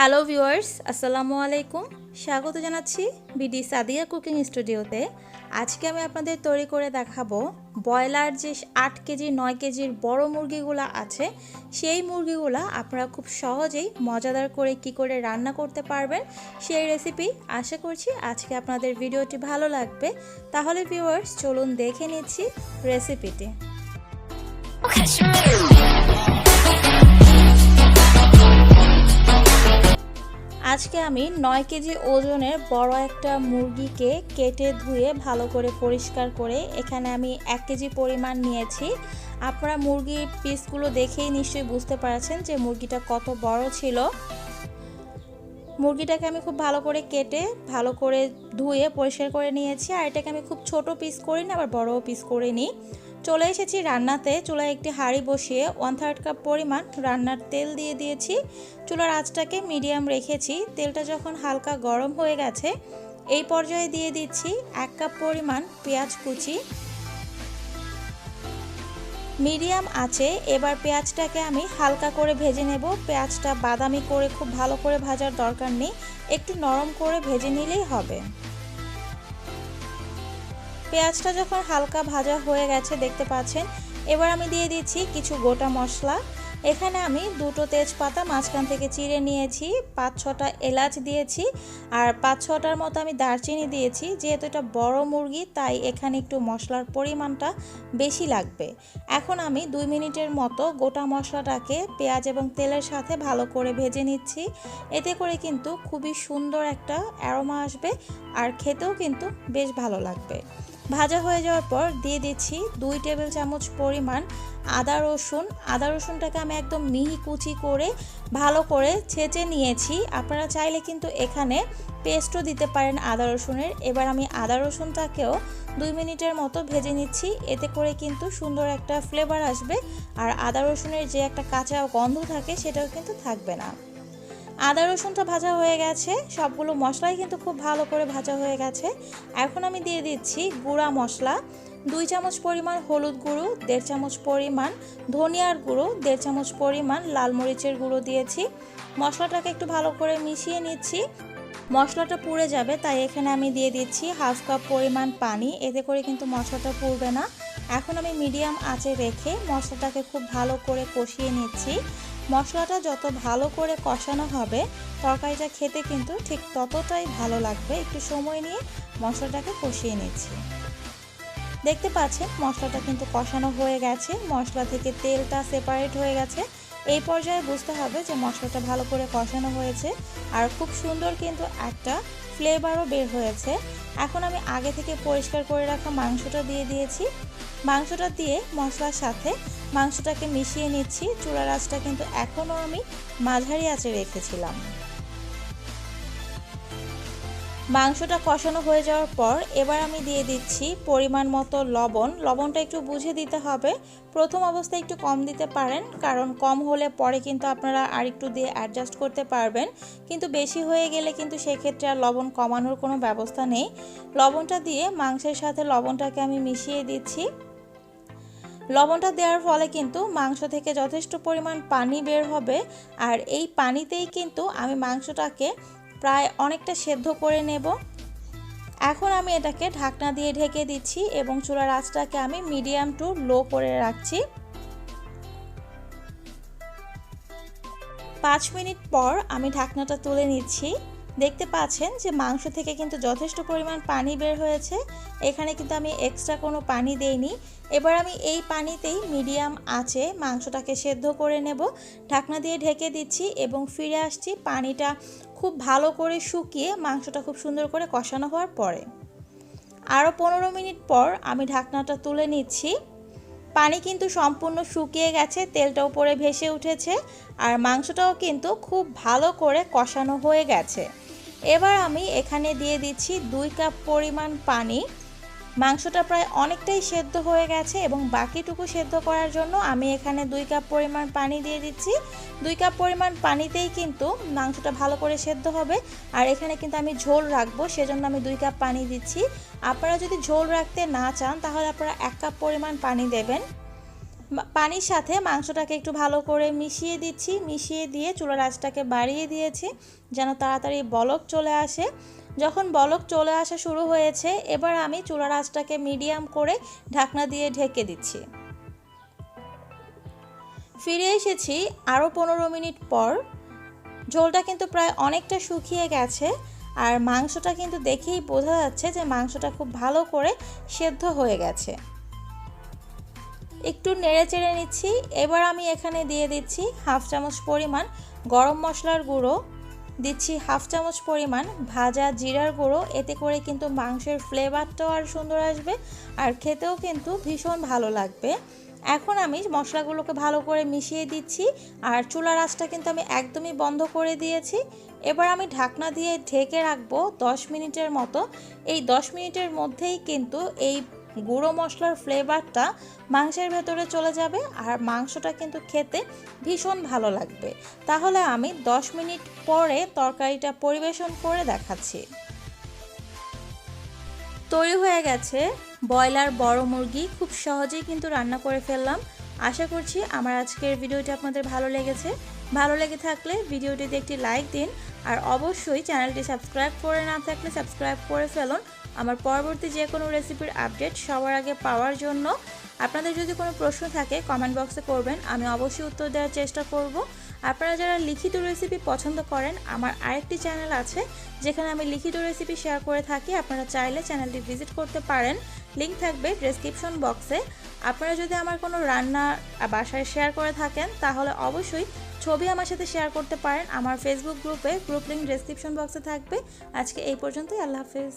Hello viewers আসসালামু আলাইকুম। স্বাগত জানাচ্ছি বিডি সাদিয়া কুকিং স্টুডিওতে আজকে আমি আপনাদের তৈরি করে দেখাবো ব্রয়লার যে আট কেজি, নয় কেজির বড় মুরগিগুলো আছে, সেই মুরগিগুলো আপনারা খুব সহজেই মজাদার করে কি করে রান্না করতে পারবেন সেই রেসিপি আশা করছি আজকে আপনাদের ভিডিওটি ভালো লাগবে। তাহলে ভিউয়ার্স চলুন দেখে নিচ্ছি রেসিপিটি আজকে আমি নয় কেজি ওজনের বড় একটা মুরগিকে কেটে ধুয়ে ভালো করে পরিষ্কার করে এখানে আমি এক কেজি পরিমাণ নিয়েছি। আপনারা মুরগির পিসগুলো দেখেই নিশ্চয়ই বুঝতে পারছেন যে মুরগিটা কত বড় ছিল। মুরগিটাকে আমি খুব ভালো করে কেটে ভালো করে ধুয়ে পরিষ্কার করে নিয়েছি। আর এটাকে আমি খুব ছোট পিস করি না আবার বড়ও পিস করে নিই চলে এসেছি রান্নাতে। চুলায় একটি হাঁড়ি বসিয়ে ওয়ান থার্ড কাপ পরিমাণ রান্নার তেল দিয়ে দিয়েছি। চুলার আঁচটাকে মিডিয়াম রেখেছি। তেলটা যখন হালকা গরম হয়ে গেছে, এই পর্যায়ে দিয়ে দিচ্ছি এক কাপ পরিমাণ পেঁয়াজ কুচি। মিডিয়াম আছে, এবার পেঁয়াজটাকে আমি হালকা করে ভেজে নেব। পেঁয়াজটা বাদামি করে খুব ভালো করে ভাজার দরকার নেই। একটু নরম করে ভেজে নিলেই হবে। পেঁয়াজটা যখন হালকা ভাজা হয়ে গেছে, দেখতে পাচ্ছেন, এবার আমি দিয়ে দিচ্ছি কিছু গোটা মশলা। এখানে আমি দুটো তেজপাতা মাঝখান থেকে চিড়ে নিয়েছি, পাঁচ ছটা এলাচ দিয়েছি, আর পাঁচ ছটার মতো আমি দারচিনি দিয়েছি। যেহেতু এটা বড় মুরগি, তাই এখানে একটু মশলার পরিমাণটা বেশি লাগবে। এখন আমি দুই মিনিটের মতো গোটা মশলাটাকে পেঁয়াজ এবং তেলের সাথে ভালো করে ভেজে নিচ্ছি। এতে করে কিন্তু খুবই সুন্দর একটা অ্যারোমা আসবে, আর খেতেও কিন্তু বেশ ভালো লাগবে। ভাজা হয়ে যাওয়ার পর দিয়ে দিচ্ছি দুই টেবিল চামচ পরিমাণ আদা রসুন। আদা রসুনটাকে আমি একদম মিহি কুচি করে ভালো করে ছেঁচে নিয়েছি। আপনারা চাইলে কিন্তু এখানে পেস্টও দিতে পারেন আদা রসুনের। এবার আমি আদা রসুনটাকেও দুই মিনিটের মতো ভেজে নিচ্ছি। এতে করে কিন্তু সুন্দর একটা ফ্লেভার আসবে। আর আদা রসুনের যে একটা কাঁচা গন্ধ থাকে সেটাও কিন্তু থাকবে না। আদা, রসুনটা ভাজা হয়ে গেছে। সবগুলো মশলাই কিন্তু খুব ভালো করে ভাজা হয়ে গেছে। এখন আমি দিয়ে দিচ্ছি গুঁড়া মশলা। দুই চামচ পরিমাণ হলুদ গুঁড়ো, দেড় চামচ পরিমাণ ধনিয়ার গুঁড়ো, দেড় চামচ পরিমাণ লাল মরিচের গুঁড়ো দিয়েছি। মশলাটাকে একটু ভালো করে মিশিয়ে নিচ্ছি। মশলাটা পুড়ে যাবে, তাই এখানে আমি দিয়ে দিচ্ছি হাফ কাপ পরিমাণ পানি। এতে করে কিন্তু মশলাটা পুড়বে না। এখন আমি মিডিয়াম আঁচে রেখে মশলাটাকে খুব ভালো করে কষিয়ে নিচ্ছি। মশলাটা যত ভালো করে কষানো হবে, তরকারিটা খেতে কিন্তু ঠিক ততটাই ভালো লাগবে। একটু সময় নিয়ে মশলাটাকে কষিয়ে নিচ্ছি। দেখতে পাচ্ছেন, মশলাটা কিন্তু কষানো হয়ে গেছে। মশলা থেকে তেলটা সেপারেট হয়ে গেছে। এই পর্যায়ে বুঝতে হবে যে মশলাটা ভালো করে কষানো হয়েছে আর খুব সুন্দর কিন্তু একটা ফ্লেভারও বের হয়েছে। এখন আমি আগে থেকে পরিষ্কার করে রাখা মাংসটা দিয়ে দিয়েছি। মাংসটা দিয়ে মশলার সাথে মাংসটাকে মিশিয়ে নিচ্ছি। চূড়ার আঁচটা কিন্তু এখনও আমি মাঝারি আঁচে রেখেছিলাম। মাংসটা কষানো হয়ে যাওয়ার পর এবার আমি দিয়ে দিচ্ছি পরিমাণ মতো লবণ। লবণটা একটু বুঝে দিতে হবে। প্রথম অবস্থায় একটু কম দিতে পারেন, কারণ কম হলে পরে কিন্তু আপনারা আর একটু দিয়ে অ্যাডজাস্ট করতে পারবেন। কিন্তু বেশি হয়ে গেলে কিন্তু সেক্ষেত্রে আর লবণ কমানোর কোনো ব্যবস্থা নেই। লবণটা দিয়ে মাংসের সাথে লবণটাকে আমি মিশিয়ে দিচ্ছি। লবণটা দেওয়ার ফলে কিন্তু মাংস থেকে যথেষ্ট পরিমাণ পানি বের হবে। আর এই পানিতেই কিন্তু আমি মাংসটাকে প্রায় অনেকটা সেদ্ধ করে নেব। এখন আমি এটাকে ঢাকনা দিয়ে ঢেকে দিচ্ছি এবং চুলার আঁচটাকে আমি মিডিয়াম টু লো করে রাখছি। পাঁচ মিনিট পর আমি ঢাকনাটা তুলে নিচ্ছি। দেখতে পাচ্ছেন যে মাংস থেকে কিন্তু যথেষ্ট পরিমাণ পানি বের হয়েছে। এখানে কিন্তু আমি এক্সট্রা কোনো পানি দেইনি। এবার আমি এই পানিতেই মিডিয়াম আছে, মাংসটাকে সেদ্ধ করে নেব। ঢাকনা দিয়ে ঢেকে দিচ্ছি এবং ফিরে আসছি পানিটা খুব ভালো করে শুকিয়ে মাংসটা খুব সুন্দর করে কষানো হওয়ার পরে। আরও পনেরো মিনিট পর আমি ঢাকনাটা তুলে নিচ্ছি। পানি কিন্তু সম্পূর্ণ শুকিয়ে গেছে, তেলটা উপরে ভেসে উঠেছে, আর মাংসটাও কিন্তু খুব ভালো করে কষানো হয়ে গেছে। এবার আমি এখানে দিয়ে দিচ্ছি দুই কাপ পরিমাণ পানি। মাংসটা প্রায় অনেকটাই সেদ্ধ হয়ে গেছে এবং বাকিটুকু সেদ্ধ করার জন্য আমি এখানে দুই কাপ পরিমাণ পানি দিয়ে দিচ্ছি। দুই কাপ পরিমাণ পানিতেই কিন্তু মাংসটা ভালো করে সেদ্ধ হবে। আর এখানে কিন্তু আমি ঝোল রাখব, সেজন্য আমি দুই কাপ পানি দিচ্ছি। আপনারা যদি ঝোল রাখতে না চান, তাহলে আপনারা এক কাপ পরিমাণ পানি দেবেন। পানির সাথে মাংসটাকে একটু ভালো করে মিশিয়ে দিচ্ছি। মিশিয়ে দিয়ে চুলার আঁচটাকে বাড়িয়ে দিয়েছি যেন তাড়াতাড়ি বলক চলে আসে। যখন বলক চলে আসা শুরু হয়েছে, এবার আমি চুলার আঁচটাকে মিডিয়াম করে ঢাকনা দিয়ে ঢেকে দিচ্ছি। ফিরে এসেছি আরও পনেরো মিনিট পর। ঝোলটা কিন্তু প্রায় অনেকটা শুকিয়ে গেছে আর মাংসটা কিন্তু দেখেই বোঝা যাচ্ছে যে মাংসটা খুব ভালো করে সেদ্ধ হয়ে গেছে। একটু নেড়ে চেড়ে নিচ্ছি। এবার আমি এখানে দিয়ে দিচ্ছি হাফ চামচ পরিমাণ গরম মশলার গুঁড়ো। দিচ্ছি হাফ চামচ পরিমাণ ভাজা জিরার গুঁড়ো। এতে করে কিন্তু মাংসের ফ্লেভারটাও আর সুন্দর আসবে আর খেতেও কিন্তু ভীষণ ভালো লাগবে। এখন আমি মশলাগুলোকে ভালো করে মিশিয়ে দিচ্ছি আর চুলার আঁচটা কিন্তু আমি একদমই বন্ধ করে দিয়েছি। এবার আমি ঢাকনা দিয়ে ঢেকে রাখব দশ মিনিটের মতো। এই দশ মিনিটের মধ্যেই কিন্তু এই গুঁড়ো মশলার ফ্লেভারটা মাংসের ভেতরে চলে যাবে আর মাংসটা কিন্তু খেতে ভীষণ ভালো লাগবে। তাহলে আমি 10 মিনিট পরে তরকারিটা পরিবেশন করে দেখাচ্ছি। তৈরি হয়ে গেছে ব্রয়লার বড় মুরগি। খুব সহজেই কিন্তু রান্না করে ফেললাম। আশা করছি আমার আজকের ভিডিওটি আপনাদের ভালো লেগেছে। ভালো লেগে থাকলে ভিডিওটিতে একটি লাইক দিন। আর অবশ্যই চ্যানেলটি সাবস্ক্রাইব করে না থাকলে সাবস্ক্রাইব করে ফেলুন। আমার পরবর্তী যে কোনো রেসিপির আপডেট সবার আগে পাওয়ার জন্য আপনাদের যদি কোনো প্রশ্ন থাকে কমেন্ট বক্সে করবেন, আমি অবশ্যই উত্তর দেওয়ার চেষ্টা করব। আপনারা যারা লিখিত রেসিপি পছন্দ করেন, আমার আরেকটি চ্যানেল আছে, যেখানে আমি লিখিত রেসিপি শেয়ার করে থাকি, আপনারা চাইলে চ্যানেলটি ভিজিট করতে পারেন। লিঙ্ক থাকবে ডেসক্রিপশন বক্সে আপনারা যদি আমার কোনো রান্না বাসায় শেয়ার করে থাকেন, তাহলে অবশ্যই ছবি আমার সাথে শেয়ার করতে পারেন। আমার ফেসবুক গ্রুপে গ্রুপ লিঙ্ক ডেসক্রিপশন বক্সে থাকবে। আজকে এই পর্যন্তই, আল্লাহ হাফেজ।